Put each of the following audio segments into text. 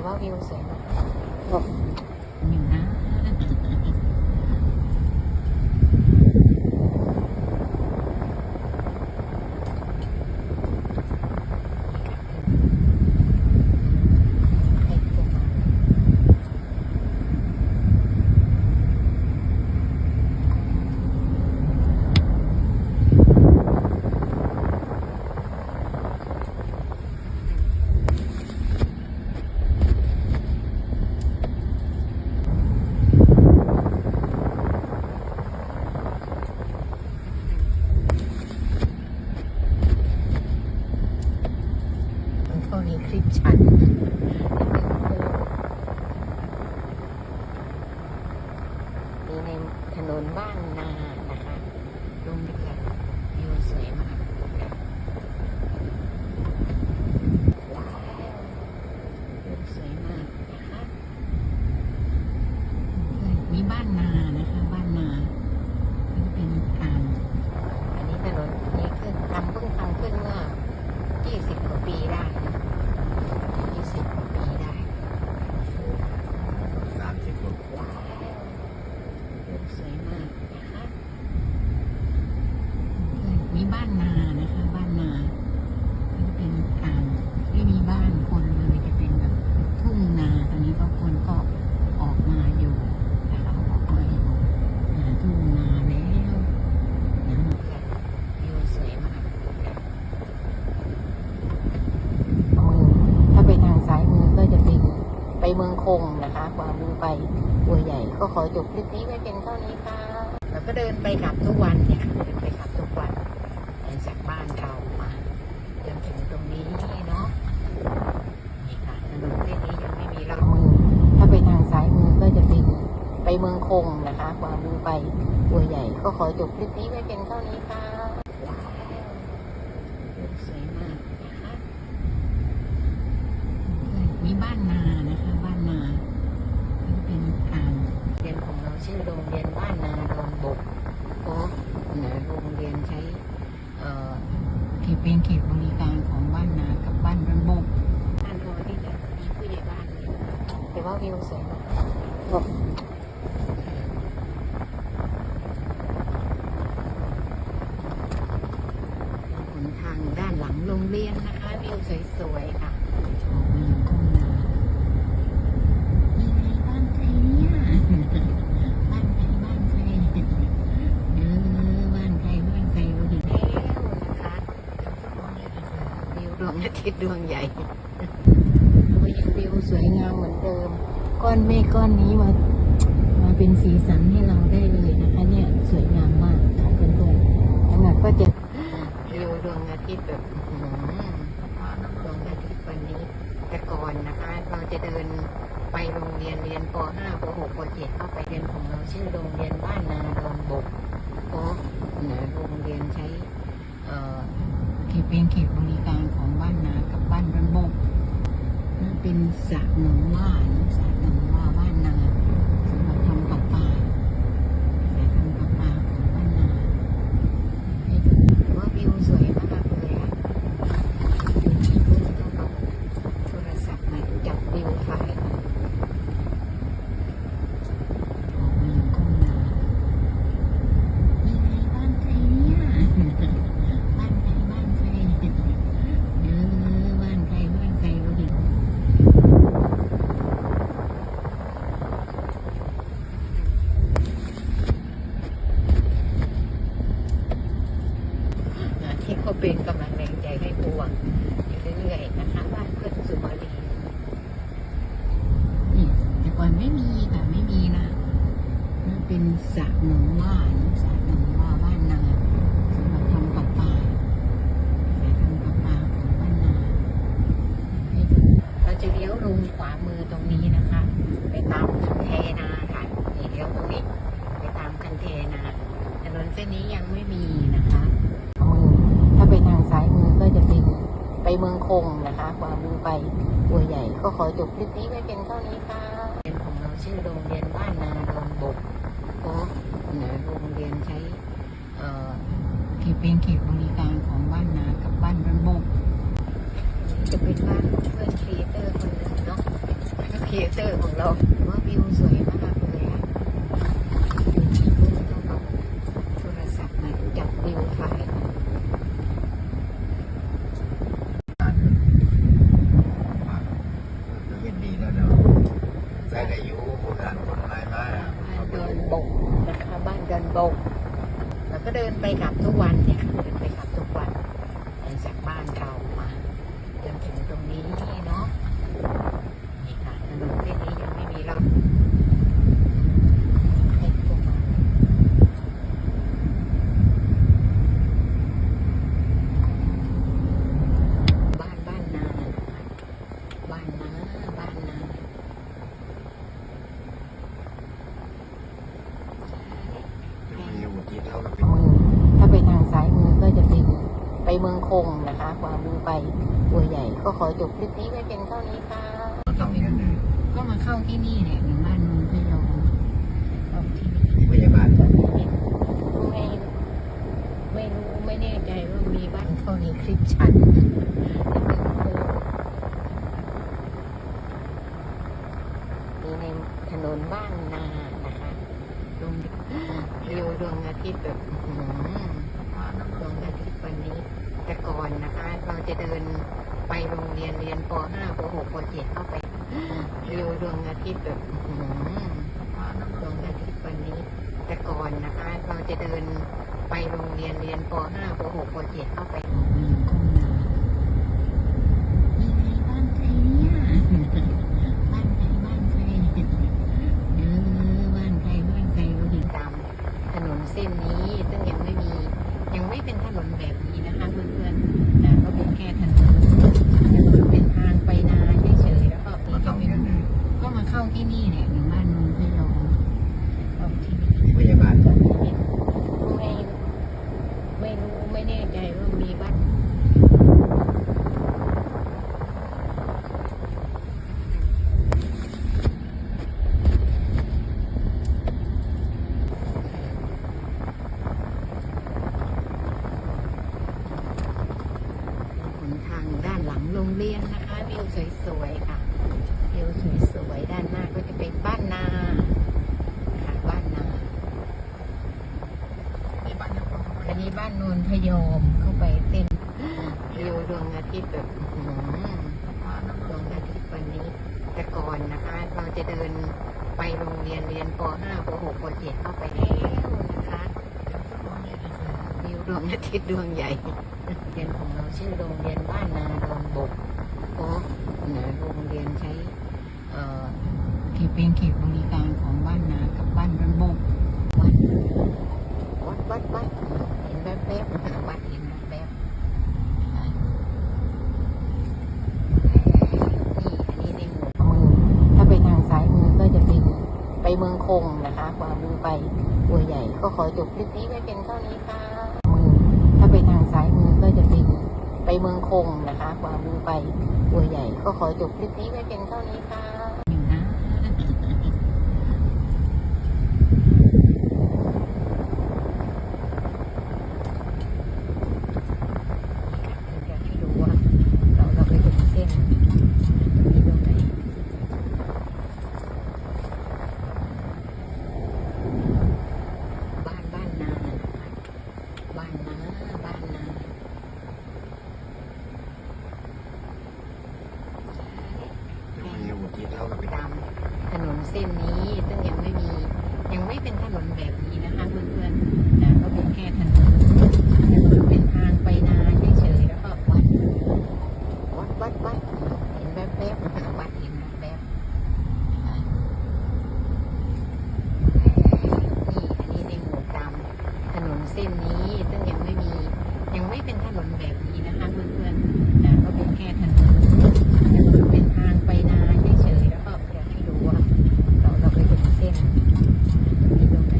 แต่ว่าวิวสวยมาก อยู่นะ ให้ดูมามันก็มีคลิปชันนี่ในถนนบ้านนานะคะลงเรือวิวสวยมากว้าววิวสวยมากนะคะ มีบ้านนานะคะ บ้านนาก็จะเป็นอ่าง อันนี้ถนนนี้คือทำเพิ่งทำขึ้นเมื่อ 20 กว่าปีได้นะ20 กว่าปีได้ สามสิบกว่า ว้าววิวสวยมากนะคะ มีบ้านนานะคะ บ้านนาก็จะเป็นอ่างไม่มีบ้านคนเลยจะเป็นแบบทุ่งนาตอนนี้ก็คนก็ออกมาอยู่นะคะออกมาอยู่หาทุ่งนาแล้วนะ วิวสวยมากมือถ้าไปทางซ้ายมือก็จะเป็นไปเมืองคงนะคะ ขวามือไปบัวใหญ่ ก็ขอจบคลิปนี้ไว้เป็นเท่านี้ค่ะแล้วก็เดินไปกลับทุกวันเนี่ยเดินไปกลับทุกวันเดินจากบ้านเรามาจนถึงตรงนี้เนาะนี่ค่ะถนนเส้นนี้ยังไม่มีรางมือ ถ้าไปทางซ้ายมือก็จะเป็นไปเมืองคงนะคะขวามือไปบัวใหญ่ ก็ขอจบคลิปนี้ไว้เป็นเท่านี้ค่ะสวยมากนะคะมีบ้านนานะคะ บ้านนาก็จะเป็นอ่าง เรียนของเราชื่อโรงเรียนบ้านนาดอนบกโอ้หนโรงเรียนใช้เขตเป็นเขตบริการของบ้านนากับบ้านระบกบ้านพอที่จะมีผู้ใหญ่บ้านเลยแต่ว่าวิวสวยมากหนทางด้านหลังโรงเรียนนะคะวิวสวยๆค่ะ ออกมาทุ่งนามีใครบ้านใครเนี่ยบ้านใครบ้านใครเออบ้านใครบ้านใครรู้ดิ แล้วนะคะวิวดวง อาทิตย์ดวงใหญ่ก็ยังวิวสวยงามเหมือนเดิม ก้อนเมฆก้อนนี้มา มาเป็นสีสันให้เราได้เลยนะคะ เนี่ยสวยงามมากค่ะเพื่อนๆแล้วก็จะวิวดวงอาทิตย์แบบอื้อหือดวงอาทิตย์วันนี้แต่ก่อนนะคะ เราจะเดินไปโรงเรียนเรียนป .5 ป .6 ป .7 เข้าไปเรียนของเราชื่อโรงเรียนบ้านนาดอนบกโอ้หนาโรงเรียนใช้ เอ่อ เขตเป็นเขตบริการของบ้านนากับบ้านระบกนั่น เป็นสระหนองว่าสระหนองว่าบ้านนาสำหรับทำประปาแต่ทำประปาของบ้านนาให้ดู ถือว่าวิวสวยมากเลยอะต้องเอาโทรศัพท์มาจับวิวถ่าย ออกมาทุ่งนามีใครบ้านใครเนี่ยบ้านใครบ้านใครเออบ้านใครบ้านใครรู้ดิ นะที่ เป็นกำลังแรงใจให้พวงอยู่เรื่อยๆนะคะบ้านเพื่อนสุมาลีนี่แต่ก่อนไม่มีค่ะไม่มีนะ มันเป็นสระหนองว่านสระหนองว่าบ้านนาสำหรับทำประปาแต่ทำประปาของบ้านนาให้ดู เราจะเลี้ยวลงขวามือตรงนี้นะคะ ไปตามคันเทนาค่ะนี่เลี้ยวตรงนี้ ไปตามคันเทนาถนนเส้นนี้ยังไม่มีนะคะมือถ้าไปทางซ้ายมือก็จะเป็นไปเมือง คงนะคะขวามือไปบัวใหญ่ก็ขอจบคลิปนี้ไว้เป็นเท่านี้ค่ะเรียนของเราชื่อโรงเรียนบ้านนาดอนบกโอ้หนาโรงเรียนใช้เอ่อเขตเป็นเขตบริการของบ้านนากับบ้านระบกจะเป็นบ้านเพื่อนครีเอเตอร์คนหนึ่งเนาะครีเตอร์ของเราว่าวิวสวยมากเลยอะอยู่ที่นู่นต้องเอาโทรศัพท์มาจับวิวถ่าย เย็นดีแล้วเนาะใส่ได้อยู่โบราณต้นไม้มาอะ บ้านเดินบกนะคะบ้านเดินบกแล้ว ก็เดินไปกลับทุกวันเนี่ยเดินไปกลับทุกวันเดินจากบ้านเก่ามาจนถึงตรงนี้เนาะนี่ค่ะถนนเส้นนี้ยังไม่มีรถให้พวกมาบ้านบ้านนาบ้านนาบ้านนา จะมีอุทิศแล้วก็เป็น มือถ้าไปทางซ้ายมือก็จะเป็นไปเมืองคงนะคะขวามือไปบัวใหญ่ ก็ขอจ บคลิปนี้ไว้เป็นเท่านี้ค่ะต้องเรียนเลยก็มาเข้าที่นี่เนี่ยหมู่บ้านนนทยอมเข้าที่นี่มีพยาบาลไม่ไม่รู้ไม่แน่ใจว่ามีบ้านเท่านี้คลิปชัดนี่ในถนนบ้านนานะคะดวงวิวดวงอาทิตย์แบบอื้อหือมาน้ำดวงอาทิตย์วันนี้แต่ก่อนนะคะ เราจะเดิน ไปโรงเรียนเรียนป .5 ป .6 ป .7 เข้าไปวิวดวงอาทิตย์แบบดวงอาทิตย์วันนี้ แต่ก่อนนะคะ เราจะเดินไปโรงเรียนเรียนป .5 ป .6 ป .7 เข้าไปบ้านใครเนี่ยบ้านใครบ้านใครเออบ้านใครบ้านใครเราถึงตามถนนเส้นนี้ซึ่งยังไม่มียังไม่เป็นถนนแบบนี้นะคะเพื่อนๆแต่ก็เป็นแค่ถนนถนนเป็นทางไปนาเฉยๆแล้วก็ ก็ต้องเรียนเลย ก็มาเข้าที่นี่เนี่ยหมู่บ้านนนทยอมเข้าที่นี่ มีพยาบาล ไม่ไม่รู้ไม่แน่ใจว่ามีบ้านหนทางด้านหลังโรงเรียนนะคะวิวสวยๆค่ะวิวสวยๆด้านหน้าก็จะเป็นบ้านนาค่ะบ้านนา มีบ้านยังพ อันนี้บ้านโนนทยอมเข้าไปเต้นวิวดวงอาทิตย์แบบอื้อหือมาน้ำดวงอาทิตย์วันนี้ แต่ก่อนนะคะ เราจะเดินไปโรงเรียนเรียนป .5 ป .6 ป .7 เข้าไปแล้วนะคะวิวดวงอาทิตย์ดวงใหญ่เรียนของเราชื่อโรงเรียนบ้านนาดอนบกเพราะนะโรงเรียนใช้เอ่อเขตเป็นเขตบริการของบ้านนากับบ้านระบก วัดวัดวัดวัด เห็นแวบๆวัดเห็นแวบๆอะนี่อันนี้ในหมู่มือ ถ้าไปทางซ้ายมือก็จะเป็นไปเมืองคงนะคะขวามือไปบัวใหญ่ ก็ขอจบคลิปนี้ไว้เป็นเท่านี้ค่ะมือ ถ้าไปทางซ้ายมือก็จะเป็นไปเมืองคงนะคะขวามือไปบัวใหญ่ ก็ขอจบคลิปนี้ไว้เป็นเท่านี้ค่ะ อยู่นะ เดี๋ยวให้ดูว่าเราเราไปถึงเส้นนี้ตรงไหนบ้านบ้านนานะคะบ้านนาบ้านนา จะมีอุทิศแล้วก็เป็น ตามถนน เส้นนี้ซึ่งยังไม่มี ยังไม่เป็นถนนแบบนี้นะคะเพื่อนๆแต่ก็เป็นแค่ถนนถนนเป็นทางไปนาเฉยๆแล้วก็วัดวัดวัดวัดเห็นแวบๆวัดเห็นแวบๆอะนี่อันนี้ในหมู่ตามถนนเส้นนี้ซึ่งยังไม่มียังไม่เป็นถนนแบบนี้นะคะเพื่อนๆแต่ก็เป็นแค่ถนน ถนนเป็นทางไปนาเฉยๆแล้วก็อยากให้ดูว่าเราเราไปถึงเส้นนี้ตรงไหน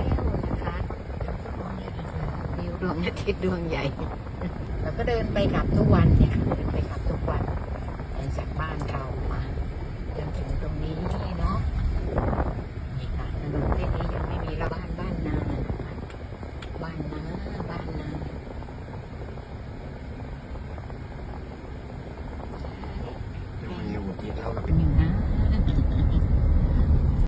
แล้วนะคะวิ วดวงอาทิตย์ดวงใหญ่เราก็เดินไปกลับทุกวันเนี่ยเดินไปกลับทุกวันจากบ้าน